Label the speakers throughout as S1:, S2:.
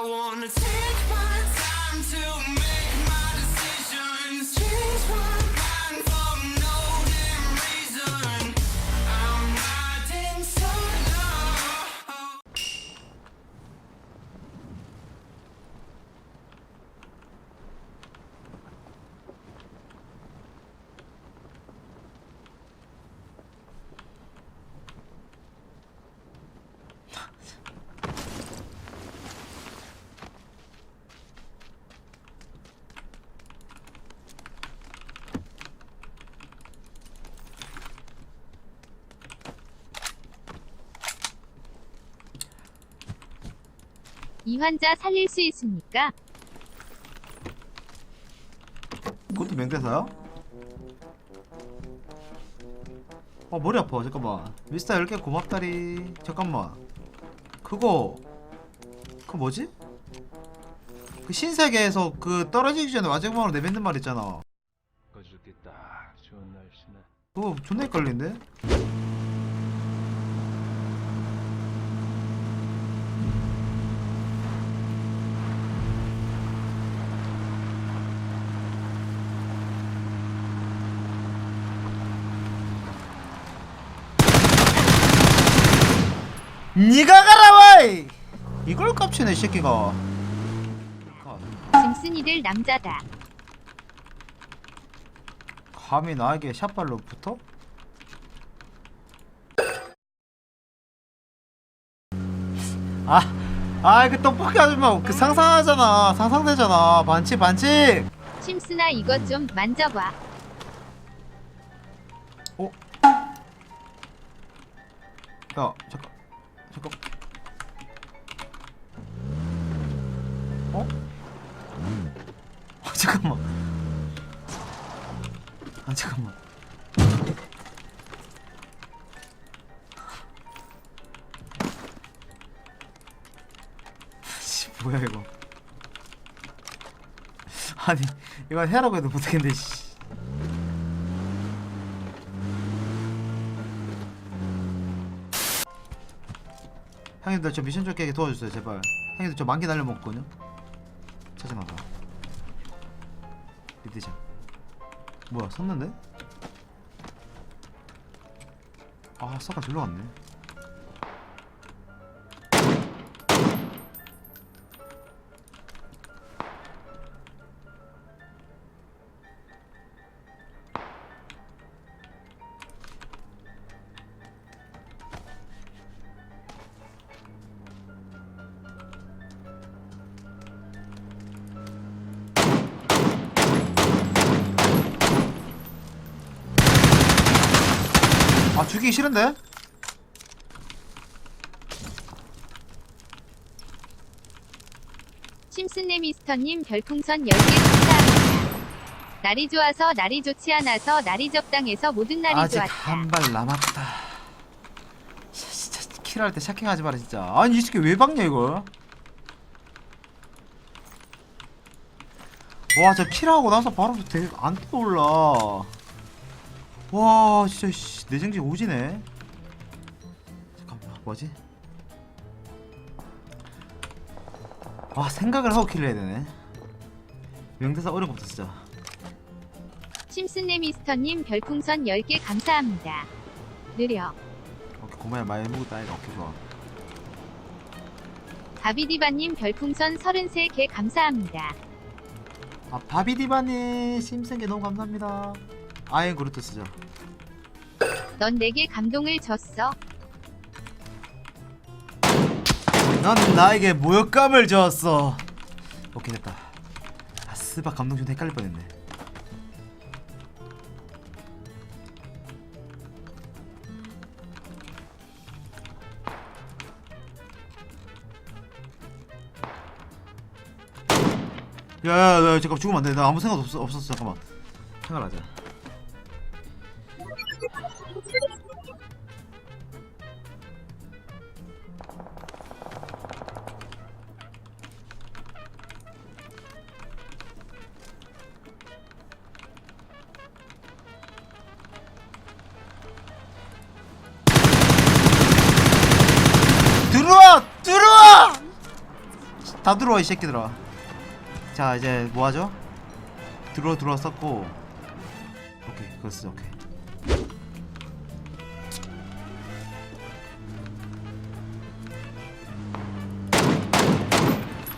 S1: I wanna take my time to make
S2: 이 환자 살릴 수 있습니까?
S3: 그것도 맹대사야? 어 머리 아파 잠깐만 미스터 10개 고맙다리 잠깐만 그거 그 뭐지? 그 신세계에서 그 떨어지기 전에 마지막으로 내뱉는 말 있잖아. 그거 존나 헷갈린데? 니가 가라 와이! 이걸 깝치네 이 새끼가
S2: 짐슨이들 남자다.
S3: 감히 나에게 샷발로 붙어? 아, 아, 그 떡볶이 아줌마 그 상상하잖아, 상상되잖아, 반칙, 반칙.
S2: 심슨아 이것 좀 만져봐.
S3: 어? 야, 잠깐, 잠깐. 어? 아, 잠깐만. 아, 잠깐만. 씨, 뭐야 이거? 아니, 이거 해라고 해도 못하겠네. 씨. 형님들 저 미션 좀 깨게 도와주세요 제발. 형님들 저 만개 날려먹거든요. 찾아나가 리드자. 뭐야 섰는데? 아 서가 절로 갔네 죽이기 싫은데?
S2: 심슨네 미스터님 별풍선 10개 감사합니다. 날이 좋아서 날이 좋지 않아서 날이 적당해서 모든 날이
S3: 아직
S2: 좋았다.
S3: 한 발 남았다 진짜 킬할 때 샤킹하지 마라 진짜 아니 이 새끼 왜 박냐 이걸 와 저 킬하고 나서 바로 되게 안 떠올라 와 진짜 씨, 내정지 오지네. 잠깐만 뭐지? 와 생각을 하고 킬을 해야 되네. 명대사 어려운 것부터 진짜.
S2: 심슨네 미스터님 별풍선 10개 감사합니다. 느려.
S3: 오케이 고마야 많이 먹었다. 이거 오케이 좋아.
S2: 바비디바님 별풍선 33개 감사합니다.
S3: 아 바비디바니 심생게 너무 감사합니다 아예 그루트 쓰죠
S2: 넌 내게 감동을 줬어.
S3: 넌 나에게 모욕감을 주었어. 오케이 됐다. 아 스바 감동 좀 헷갈릴 뻔했네. 야야야 잠깐 죽으면 안돼. 나 아무 생각 없어, 없었어. 잠깐만. 생각하자 다다 들어와 이 새끼들아. 자 이제 뭐하죠? 들어 들어와 썼고. 오케이 그거 쓰자 오케이.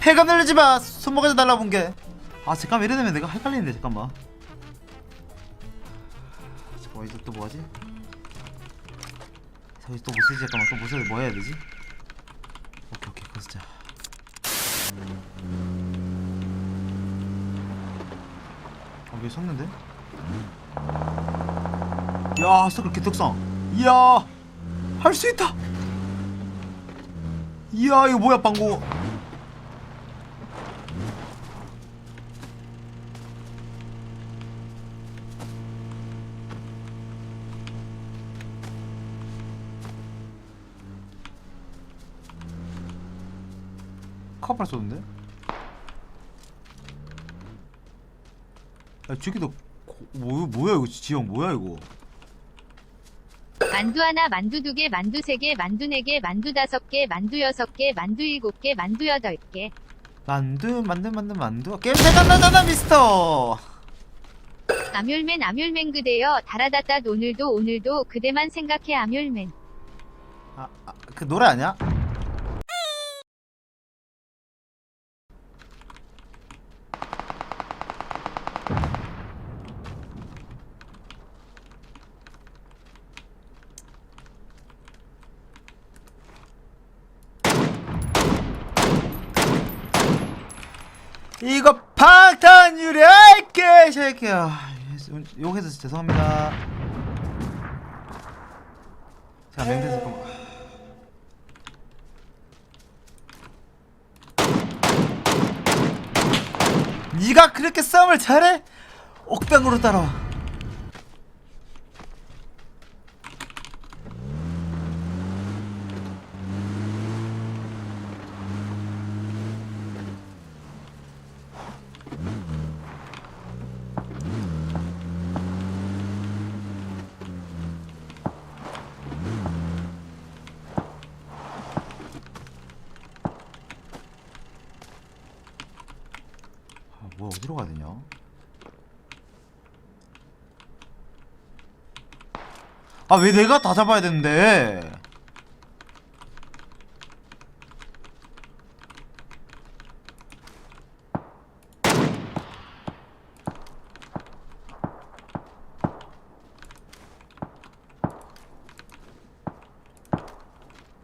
S3: 폐가 늘리지 마! 손목에서 날라본 게 아 잠깐만 이래 되면 내가 헷갈리는데 잠깐만. 잠깐만 이제 또 뭐하지? 저기 또뭐 쓰지? 잠깐만 또뭐 써야 뭐 해야 되지? 오케이 오케이 그거 쓰자 아왜 섰는데? 야 서클 개떡상 이야 할 수 있다 이야 이거 뭐야 방구 카파를 쏘는데? 야 저기도 고- 뭐, 뭐야 이거 지형 뭐야 이거
S2: 만두 하나, 만두 두 개, 만두 세 개, 만두 네 개, 만두 다섯 개, 만두 여섯 개, 만두 일곱 개, 만두 여덟 개.
S3: 만두 만두 만두 만두 게임 생각나잖아 미스터
S2: 아뮬맨 아뮬맨 그대여 달아다따 오늘도 오늘도 그대만 생각해 아뮬맨.
S3: 아, 아, 그 노래 아니야? 이거 방탄 유리할게 새끼야. 욕해서 죄송합니다. 자 멘트 잠깐만 네가 그렇게 싸움을 잘해? 옥병으로 따라와 아, 뭐야 어디로 가야 되냐? 아 왜 내가 다 잡아야 되는데?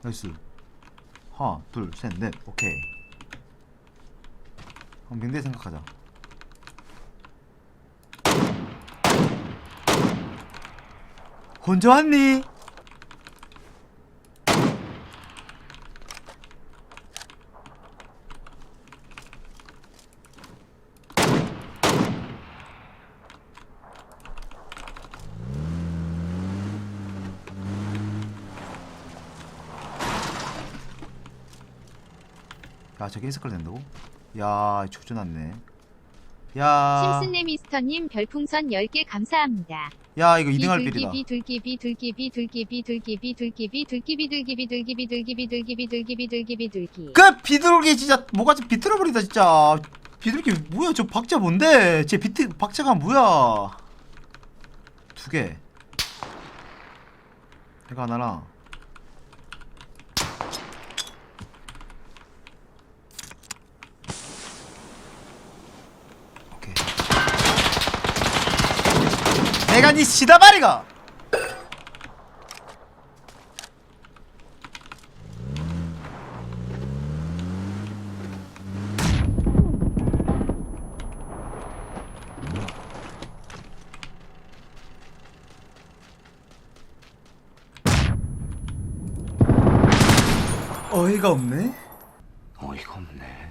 S3: 나이스 하나 둘셋넷 오케이 그럼 명대 생각하자. 혼자 왔니? 야 저게 인스컬 된다고? 야 죽져놨네 야,
S2: 심스네 미스터님 별풍선 10개 감사합니다.
S3: 야 이거 2등 할 빌이다. 그 비둘기 진짜 뭐가 좀 비틀어버리다 진짜. 비둘기 뭐야 저 박자 뭔데? 제 비트 박자가 뭐야? 두 개. 내가 하나랑 내가 니 시다바리가. 어이가 없네
S4: 어이가 없네.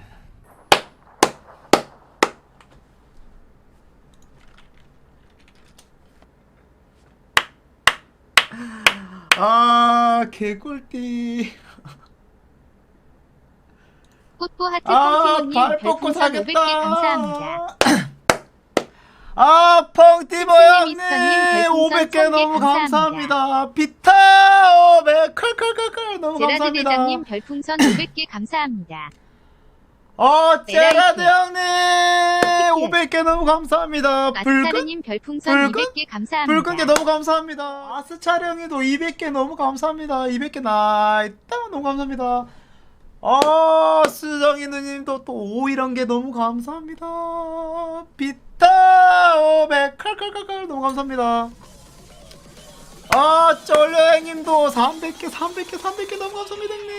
S3: 아 개꿀띠
S2: 뽀뽀 하트
S3: 아, 발 뻗고
S2: 별풍선 500개
S3: 사겠다.
S2: 감사합니다.
S3: 아, 펑티 모양님
S2: 미스터님
S3: 500개
S2: 별풍선
S3: 너무
S2: 1000개 감사합니다.
S3: 비타 500 클클클클 너무
S2: 제라드
S3: 감사합니다.
S2: 대장님 별풍선 500개 감사합니다.
S3: 어, 제라드. 형님! 500개 너무 감사합니다. 붉은,
S2: 별풍선
S3: 붉은?
S2: 200개 감사합니다.
S3: 붉은 게 너무 감사합니다. 아스 촬영에도 200개 너무 감사합니다. 200개 나있다. 너무 감사합니다. 아, 수정이 누님도 또 5 이런 게 너무 감사합니다. 비타 500 칼칼칼칼 너무 감사합니다. 아, 쩔려 형님도 300개, 300개, 300개 너무 감사합니다, 형님.